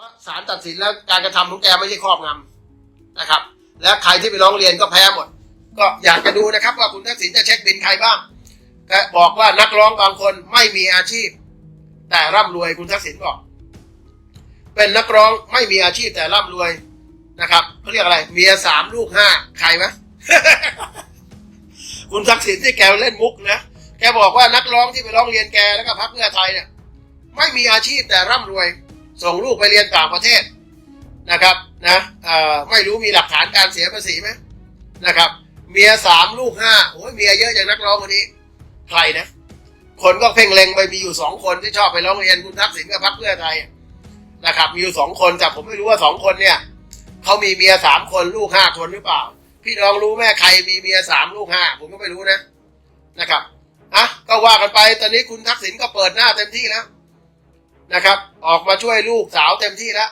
ราะศาลตัดสินแล้วการกระทำของแกไม่ใช่ครอบงำนะครับ และใครที่ไปร้องเรียนก็แพ้หมด ก็อยากจะดูนะครับว่าคุณทักษิณจะเช็คบินใครบ้างก็บอกว่านักร้องบางคนไม่มีอาชีพ แต่ร่ำรวยคุณทักษิณบอก เป็นนักร้องไม่มีอาชีพแต่ร่ำรวยนะครับเขาเรียกอะไร เมียสามลูกห้าใครวะคุณทักษิณที่แกเล่นมุกนะแกบอกว่านักร้องที่ไปร้องเรียนแกแล้วก็พักเพื่อไทยเนี่ยไม่มีอาชีพแต่ร่ำรวย ส่งลูกไปเรียนต่างประเทศนะครับนะไม่รู้มีหลักฐานการเสียภาษีไหมนะครับ เมียสามลูกห้าโอ้ยเมียเยอะอย่างนักร้องคนนี้ ใครนะ คนก็เพ่งเล็งไปมีอยู่สองคนที่ชอบไปร้องเรียนคุณทักษิณกับพรรคเพื่อไทยนะครับ มีอยู่สองคนแต่ผมไม่รู้ว่าสองคนเนี่ยเขามีเมียสามคนลูกห้าคนหรือเปล่า พี่น้องรู้แม่ใครมีเมียสามลูกห้าผมก็ไม่รู้นะนะครับอะก็ว่ากันไปตอนนี้คุณทักษิณก็เปิดหน้าเต็มที่แล้ว นะครับ ออกมาช่วยลูกสาวเต็มที่แล้ว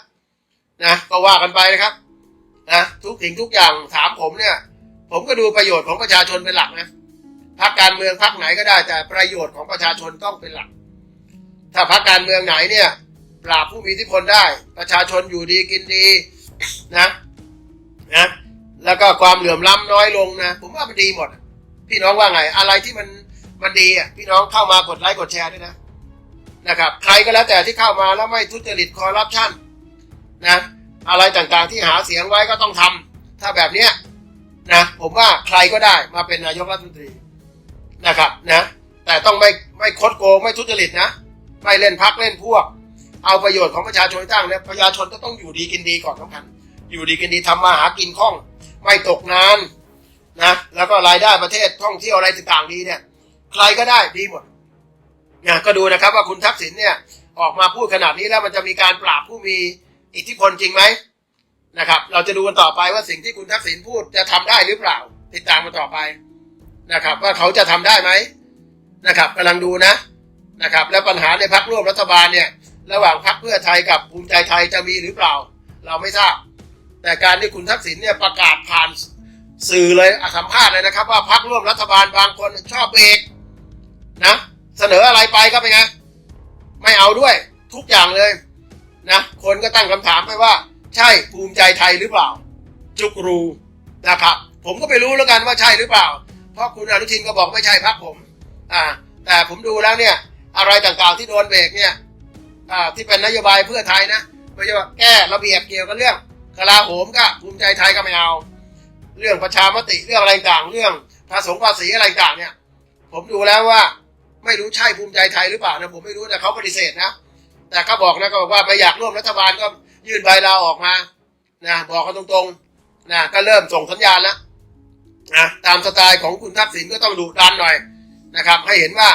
นะก็ว่ากันไปนะครับนะทุกสิ่งทุกอย่างถามผมเนี่ย ผมก็ดูประโยชน์ของประชาชนเป็นหลักนะพรรคการเมืองพรรคไหนก็ได้แต่ประโยชน์ของประชาชนต้องเป็นหลัก ถ้าพรรคการเมืองไหนเนี่ยปราบผู้มีอิทธิพลได้ ประชาชนอยู่ดีกินดีนะนะแล้วก็ความเหลื่อมล้ำน้อยลงนะ ผมว่ามันดีหมด พี่น้องว่าไง อะไรที่มันมันดีอะพี่น้องเข้ามากดไลค์กดแชร์ด้วยนะ นะครับใครก็แล้วแต่ที่เข้ามาแล้วไม่ทุจริตคอร์รัปชันนะอะไรต่างๆที่หาเสียงไว้ก็ต้องทำถ้าแบบเนี้ยนะผมว่าใครก็ได้มาเป็นนายกรัฐมนตรีนะครับนะแต่ต้องไม่ไม่คดโกงไม่ทุจริตนะไม่เล่นพักเล่นพวก เอาประโยชน์ของประชาชนตั้งเนี่ยประชาชนก็ต้องอยู่ดีกินดีก่อนสำคัญอยู่ดีกินดีทำมาหากินคล่อง ไม่ตกงานนะแล้วก็รายได้ประเทศท่องเที่ยวอะไรต่างๆดีเนี่ยใครก็ได้ดีหมด ก็ดูนะครับว่าคุณทักษิณเนี่ยออกมาพูดขนาดนี้แล้วมันจะมีการปราบผู้มีอิทธิพลจริงไหมนะครับ เราจะดูกันต่อไปว่าสิ่งที่คุณทักษิณพูดจะทำได้หรือเปล่า ติดตามกันต่อไปนะครับ ว่าเขาจะทำได้ไหมนะครับกำลังดูนะนะครับ แล้วปัญหาในพักร่วมรัฐบาลเนี่ยระหว่างพักเพื่อไทยกับภูมิใจไทยจะมีหรือเปล่า เราไม่ทราบ แต่การที่คุณทักษิณเนี่ยประกาศผ่านสื่อเลยอะสัมภาษณ์เลยนะครับ ว่าพักร่วมรัฐบาลบางคนชอบเบรกนะ เสนออะไรไปก็เป็นไงไม่เอาด้วยทุกอย่างเลยนะคนก็ตั้งคำถามไปว่า ใช่ภูมิใจไทยหรือเปล่า จุกรูนะครับ ผมก็ไม่รู้แล้วกันว่าใช่หรือเปล่า เพราะคุณอนุทินก็บอกไม่ใช่พักผมอ่าแต่ผมดูแล้วเนี่ย อะไรต่างๆที่โดนเบรกเนี่ยอ่าที่เป็นนโยบายเพื่อไทยนะไม่ใช่ว่าแก้ระเบียบเกี่ยวกับเรื่องกลาโหมก็ภูมิใจไทยก็ไม่เอา เรื่องประชามติเรื่องอะไรต่างเรื่องภาษีภาษีอะไรต่างเนี่ย ผมดูแล้วว่า ไม่รู้ใช่ภูมิใจไทยหรือเปล่านะผมไม่รู้แต่เขาปฏิเสธนะแต่เขาบอกนะก็บอกว่าไม่อยากร่วมรัฐบาลก็ยื่นใบลาออกมานะบอกกันตรงๆนะก็เริ่มส่งสัญญาณแล้วนะตามสไตล์ของคุณทักษิณก็ต้องดุดันหน่อยนะครับ ให้เห็นว่า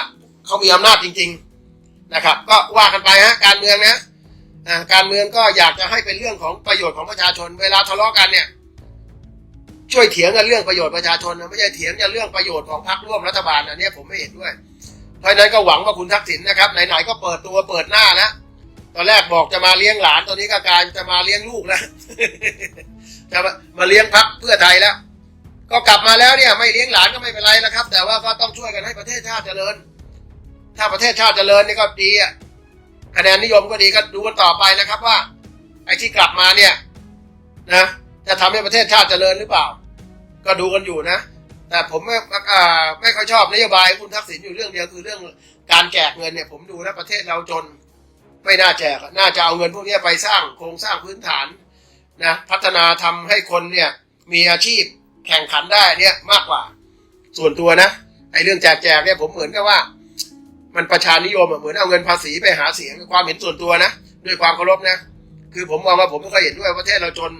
เขามีอำนาจจริง ๆนะครับ ก็ว่ากันไปฮะการเมืองนะอ่าการเมืองก็อยากจะให้เป็นเรื่องของประโยชน์ของประชาชน เวลาทะเลาะกันเนี่ย ช่วยเถียงกันเรื่องประโยชน์ประชาชนนะไม่ใช่เถียงกันเรื่องประโยชน์ของพรรคร่วมรัฐบาลอันนี้ผมไม่เห็นด้วย เพราะนั้นก็หวังว่าคุณทักษิณนะครับไหนๆก็เปิดตัวเปิดหน้าแล้วตอนแรกบอกจะมาเลี้ยงหลานตอนนี้ก็กลายจะมาเลี้ยงลูกแล้วจะมาเลี้ยงพักเพื่อไทยแล้ว ก็กลับมาแล้วเนี่ย ไม่เลี้ยงหลานก็ไม่เป็นไรแล้วครับ แต่ว่าก็ต้องช่วยกันให้ประเทศชาติเจริญ ถ้าประเทศชาติเจริญนี่ก็ดีอะคะแนนนิยมก็ดีก็ดูกันต่อไปนะครับว่า ไอ้ที่กลับมาเนี่ย นะ จะทำให้ประเทศชาติเจริญหรือเปล่า ก็ดูกันอยู่นะ แต่ผมไม่ไม่ค่อยชอบนโยบายคุณทักษิณอยู่เรื่องเดียวคือเรื่องการแจกเงินเนี่ยผมดูแล้วประเทศเราจนไม่น่าแจกน่าจะเอาเงินพวกนี้ไปสร้างโครงสร้างพื้นฐานนะพัฒนาทำให้คนเนี่ยมีอาชีพแข่งขันได้เนี่ยมากกว่าส่วนตัวนะไอ้เรื่องแจกแจกเนี่ยผมเหมือนกับว่า มันประชานิยมเหมือนเอาเงินภาษีไปหาเสียงความเห็นส่วนตัวนะด้วยความเคารพนะคือผมมองว่าผมไม่ค่อยเห็นด้วยว่าประเทศเราจน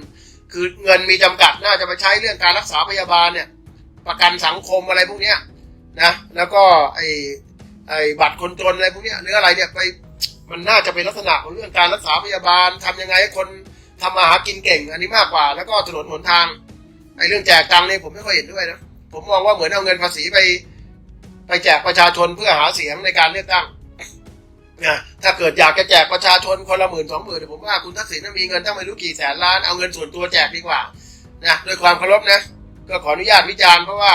คือเงินมีจำกัดน่าจะไปใช้เรื่องการรักษาพยาบาลเนี่ย ประกันสังคมอะไรพวกเนี้ยนะแล้วก็ไอ้ไอ้บัตรคนจนอะไรพวกเนี้ยหรืออะไรเนี่ยไปมันน่าจะเป็นลักษณะของเรื่องการรักษาพยาบาลทำยังไงให้คนทำมาหากินเก่ง อันนี้มากกว่า แล้วก็ถนนหนทางไอ้เรื่องแจกตังค์เนี่ยผมไม่ค่อยเห็นด้วยนะผมมองว่าเหมือนเอาเงินภาษีไป ไปแจกประชาชนเพื่อหาเสียงในการเลือกตั้งนะถ้าเกิดอยากจะแจกประชาชนคนละหมื่นสองหมื่นผมว่าคุณทักษิณน่ะมีเงินตั้งไม่รู้กี่แสนล้านเอาเงินส่วนตัวแจกดีกว่านะด้วยความเคารพนะ ก็ขออนุญาตวิจารณ์เพราะว่า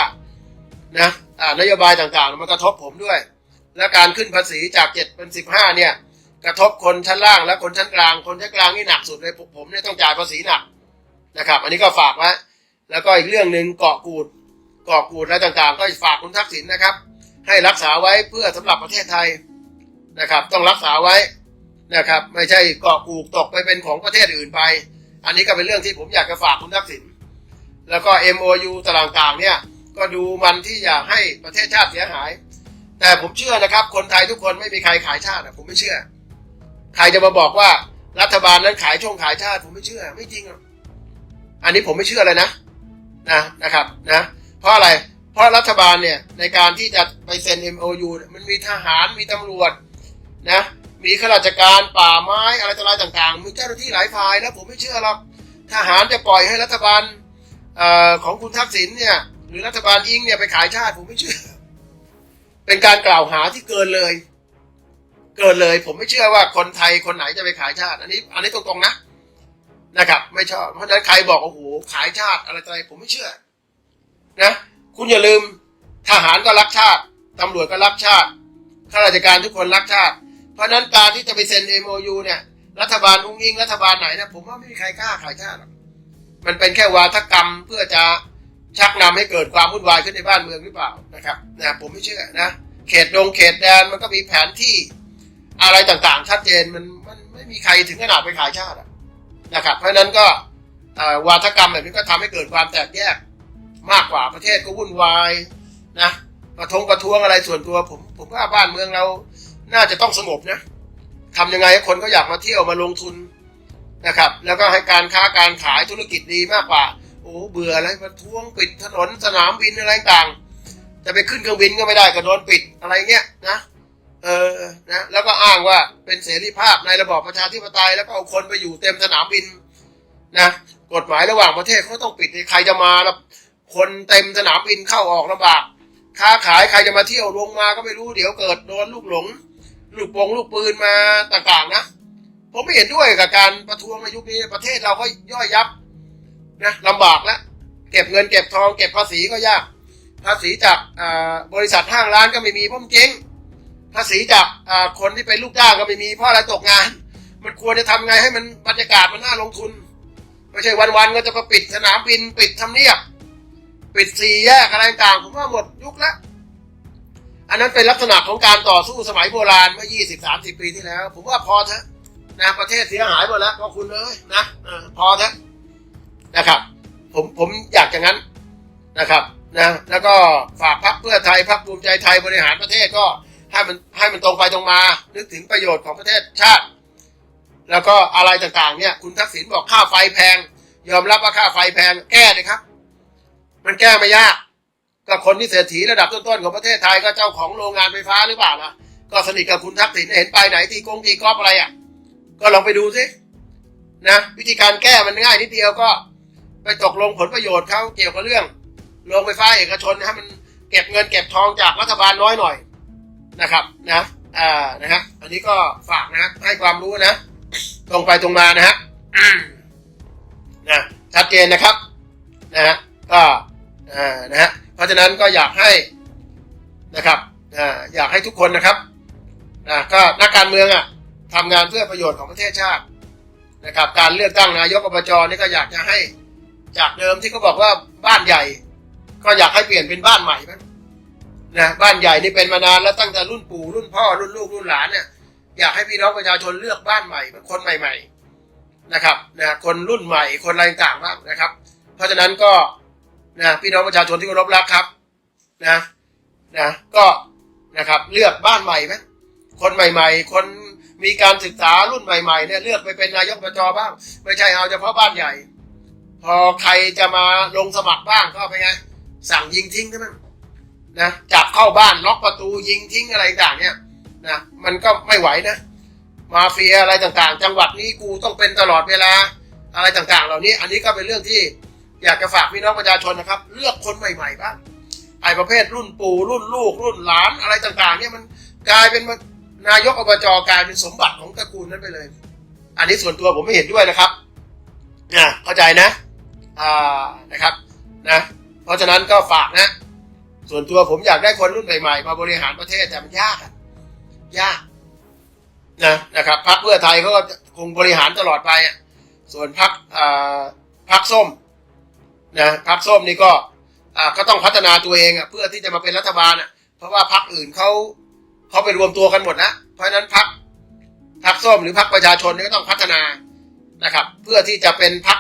นะนโยบายต่างๆ มันกระทบผมด้วย และการขึ้นภาษีจากเจ็ดเป็นสิบห้าเนี่ย กระทบคนชั้นล่างและคนชั้นกลาง คนชั้นกลางนี่หนักสุดเลยผมเนี่ยต้องจ่ายภาษีหนักนะครับ อันนี้ก็ฝากไว้แล้วก็อีกเรื่องหนึ่งเกาะกูดเกาะกูดอะต่างๆ ก็ฝากคุณทักษิณนะครับ ให้รักษาไว้เพื่อสำหรับประเทศไทยนะครับ ต้องรักษาไว้นะครับ ไม่ใช่เกาะกูดตกไปเป็นของประเทศอื่นไป อันนี้ก็เป็นเรื่องที่ผมอยากจะฝากคุณทักษิณ แล้วก็ MOU ต่างๆเนี่ยก็ดูมันที่อยากให้ประเทศชาติเสียหาย แต่ผมเชื่อนะครับ คนไทยทุกคนไม่มีใครขายชาติอะผมไม่เชื่อ ใครจะมาบอกว่ารัฐบาลนั้นขายช่วงขายชาติ ผมไม่เชื่อ ไม่จริงหรอกอันนี้ผมไม่เชื่อเลยนะนะนะครับนะเพราะอะไรเพราะรัฐบาลเนี่ยในการที่จะไปเซ็น MOU มันมีทหารมีตำรวจนะมีข้าราชการป่าไม้อะไรต่ออะไรต่างๆมีเจ้าหน้าที่หลายฝ่ายแล้วผมไม่เชื่อหรอกทหารจะปล่อยให้รัฐบาล ของคุณทักษิณเนี่ยหรือรัฐบาลอิงเนี่ยไปขายชาติผมไม่เชื่อ เป็นการกล่าวหาที่เกินเลย เกินเลย ผมไม่เชื่อว่าคนไทยคนไหนจะไปขายชาติ อันนี้ อันนี้ตรงๆนะนะครับ ไม่ชอบเพราะฉะนั้นใครบอกโอ้โหขายชาติอะไรออะไรผมไม่เชื่อ นะ คุณอย่าลืมทหารก็รักชาติตำรวจก็รักชาติข้าราชการทุกคนรักชาติ เพราะฉะนั้นการที่จะไปเซ็น MOU เนี่ย รัฐบาลอุ้งอิงรัฐบาลไหนนะผมว่าไม่มีใครกล้าขายชาติหรอก มันเป็นแค่วาทกรรมเพื่อจะชักนำให้เกิดความวุ่นวายขึ้นในบ้านเมืองหรือเปล่านะครับนะผมไม่เชื่อนะเขตดงเขตแดนมันก็มีแผนที่อะไรต่างๆ ชัดเจนมันมันไม่มีใครถึงขนาดไปขายชาตินะครับ เพราะนั้นก็วาทกรรมแบบนี้ก็ทำให้เกิดความแตกแยกมากกว่าประเทศก็วุ่นวายนะประทงประท้วงอะไรส่วนตัวผมผมว่าบ้านเมืองเราน่าจะต้องสงบนะทำยังไงให้คนก็อยากมาเที่ยวมาลงทุน นะครับ แล้วก็ให้การค้าการขายธุรกิจดีมากกว่า โอ้เบื่ออะไรประท้วงปิดถนนสนามบินอะไรต่างจะไปขึ้นเครื่องบินก็ไม่ได้ก็โดนปิดอะไรเงี้ยนะ เออนะแล้วก็อ้างว่าเป็นเสรีภาพในระบอบประชาธิปไตยแล้วก็เอาคนไปอยู่เต็มสนามบินนะกฎหมายระหว่างประเทศเขาต้องปิดใครจะมาแล้วคนเต็มสนามบินเข้าออกลำบากค้าขายใครจะมาเที่ยวลงมาก็ไม่รู้เดี๋ยวเกิดโดนลูกหลงลูกปงลูกปืนมาต่างๆนะ ผมไม่เห็นด้วยกับการประท้วงในยุคนี้ประเทศเราก็ย่อยยับนะลำบากแล้วเก็บเงินเก็บทอง เก็บภาษีก็ยาก ภาษีจากบริษัทห้างร้านก็ไม่มีเพราะมันเจ๊งภาษีจากคนที่เป็นลูกจ้างก็ไม่มีเพราะอะไรตกงาน มันควรจะทำไงให้มันบรรยากาศมันน่าลงทุนไม่ใช่วันๆก็จะมาปิดสนามบินปิดทำเนียบ ปิดสี่แยกอะไรต่างผมว่าหมดยุคแล้วอันนั้นเป็นลักษณะของการต่อสู้สมัยโบราณเมื่อ 20 30 ปีที่แล้ว ผมว่าพอเถอะ นะประเทศเสียหายหมดแล้วพอคุณเลยนะอพอเถอะนะครับ ผมผมอยากอย่างนั้นนะครับนะแล้วก็ฝากพรรคเพื่อไทยพรรคภูมิใจไทยบริหารประเทศก็ให้มันให้มันตรงไปตรงมา นึกถึงประโยชน์ของประเทศชาติ แล้วก็อะไรต่างๆ เนี่ย คุณทักษิณบอกค่าไฟแพง ยอมรับว่าค่าไฟแพงแก้เลยครับ มันแก้ไม่ยากก็คนที่เศรษฐีระดับต้นๆของประเทศไทยก็เจ้าของโรงงานไฟฟ้าหรือเปล่าล่ะก็สนิทกับคุณทักษิณเห็นไปไหนที่กงที่กอฟอะไรอะ ก็ลองไปดูสินะวิธีการแก้มันง่ายนิดเดียวก็ ไปตกลงผลประโยชน์เขาเกี่ยวกับเรื่องโรงไฟฟ้าเอกชนให้มันเก็บเงินเก็บทองจากรัฐบาลน้อยหน่อยนะครับนะอ่านะฮะอันนี้ก็ฝากนะให้ความรู้นะ ตรงไปตรงมานะฮะนะชัดเจนนะครับนะฮะก็อ่านะฮะเพราะฉะนั้นก็อยากให้นะครับอ่าอยากให้ทุกคนนะครับนะก็นักการเมืองอะ ทำงานเพื่อประโยชน์ของประเทศชาตินะครับ การเลือกตั้งนายกอบจนี่ก็อยากจะให้จากเดิมที่เขาบอกว่าบ้านใหญ่ ก็อยากให้เปลี่ยนเป็นบ้านใหม่บ้านะบ้านใหญ่นี่เป็นมานานแล้วตั้งแต่รุ่นปู่รุ่นพ่อรุ่นลูกรุ่นหลานเนี่ยอยากให้พี่น้องประชาชนเลือกบ้านใหม่เป็นคนใหม่ ๆนะครับนะคนรุ่นใหม่คนอะไรต่างๆบ้างนะครับ เพราะฉะนั้นก็นะพี่น้องประชาชนที่เคารพรักครับนะนะก็นะครับเลือกบ้านใหม่ไหมคนใหม่ ๆ คน มีการศึกษารุ่นใหม่ๆเนี่ยเลือกไปเป็นนายกอบจบ้าง ไม่ใช่เอาเฉพาะบ้านใหญ่ พอใครจะมาลงสมัครบ้างก็ไปไง สั่งยิงทิ้งใช่ไหมนะจับเข้าบ้านล็อกประตูยิงทิ้งอะไรต่างเนี่ยนะมันก็ไม่ไหวนะ มาเฟียอะไรต่างๆ จังหวัดนี้กูต้องเป็นตลอดเวลาอะไรต่างๆ เหล่านี้อันนี้ก็เป็นเรื่องที่อยากจะฝากพี่น้องประชาชนนะครับ เลือกคนใหม่ๆบ้างไอ้ประเภทรุ่นปู่รุ่นลูกรุ่นหลานอะไรต่างๆ เนี่ยมันกลายเป็นน นายกอบจกลายเป็นสมบัติของตระกูลนั้นไปเลย อันนี้ส่วนตัวผมไม่เห็นด้วยนะครับนะเข้าใจนะอ่านะครับนะเพราะฉะนั้นก็ฝากนะ ส่วนตัวผมอยากได้คนรุ่นใหม่ๆมาบริหารประเทศแต่มันยากยากนะนะครับพักเพื่อไทยเขาก็คงบริหารตลอดไปส่วนพักอ่าพักส้มนะพักส้มนี่ก็ก็ต้องพัฒนาตัวเองอะเพื่อที่จะมาเป็นรัฐบาลอะเพราะว่าพักอื่นเขา เขาไปรวมตัวกันหมดนะเพราะฉะนั้นพักพักส้มหรือพักประชาชนนี่ก็ต้องพัฒนานะครับ เพื่อที่จะเป็นพัก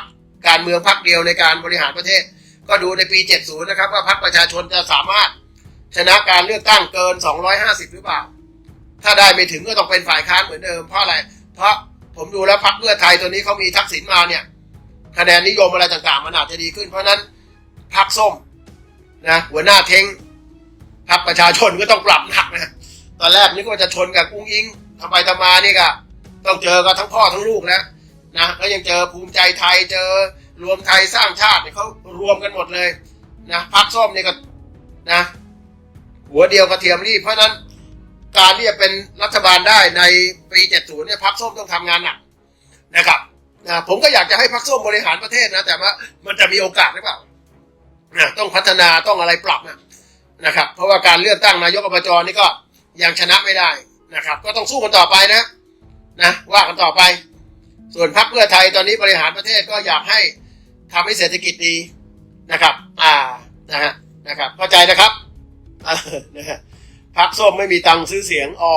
การเมืองพักเดียวในการบริหารประเทศ ก็ดูในปี 70 นะครับว่าพักประชาชนจะสามารถชนะการเลือกตั้งเกิน 250 หรือเปล่า ถ้าได้ไม่ถึงก็ต้องเป็นฝ่ายค้านเหมือนเดิมเพราะอะไร เพราะผมดูแล้วพักเพื่อไทยตัวนี้เขามีทักษิณมาเนี่ยคะแนนนิยมอะไรต่างๆ มันอาจจะดีขึ้น เพราะนั้นพักส้มนะหัวหน้าเทงพักประชาชนก็ต้องปรับหนักนะ ตอนแรกนึกว่าจะชนกับกุ้งยิงทำไปทำมานี่ก็ต้องเจอกันทั้งพ่อทั้งลูกแล้วนะแล้วยังเจอภูมิใจไทยเจอรวมไทยสร้างชาติเนี่ยเขารวมกันหมดเลยนะพักส้มนี่ก็นะหัวเดียวกระเทียมรีบเพราะนั้นการที่จะเป็นรัฐบาลได้ในปี 70 เนี่ยพักส้มต้องทำงานหนักนะครับนะผมก็อยากจะให้พักส้มบริหารประเทศนะ แต่ว่ามันจะมีโอกาสหรือเปล่านะต้องพัฒนาต้องอะไรปรับนะนะครับ เพราะว่าการเลือกตั้งนายกอบจนี่ก็ ยังชนะไม่ได้นะครับ ก็ต้องสู้กันต่อไปนะนะว่ากันต่อไป ส่วนพรรคเพื่อไทยตอนนี้บริหารประเทศก็อยากให้ทำให้เศรษฐกิจดีนะครับ อ่านะฮะนะครับเข้าใจนะครับนะฮะพักส้มไม่มีตังค์ซื้อเสียงอ๋อ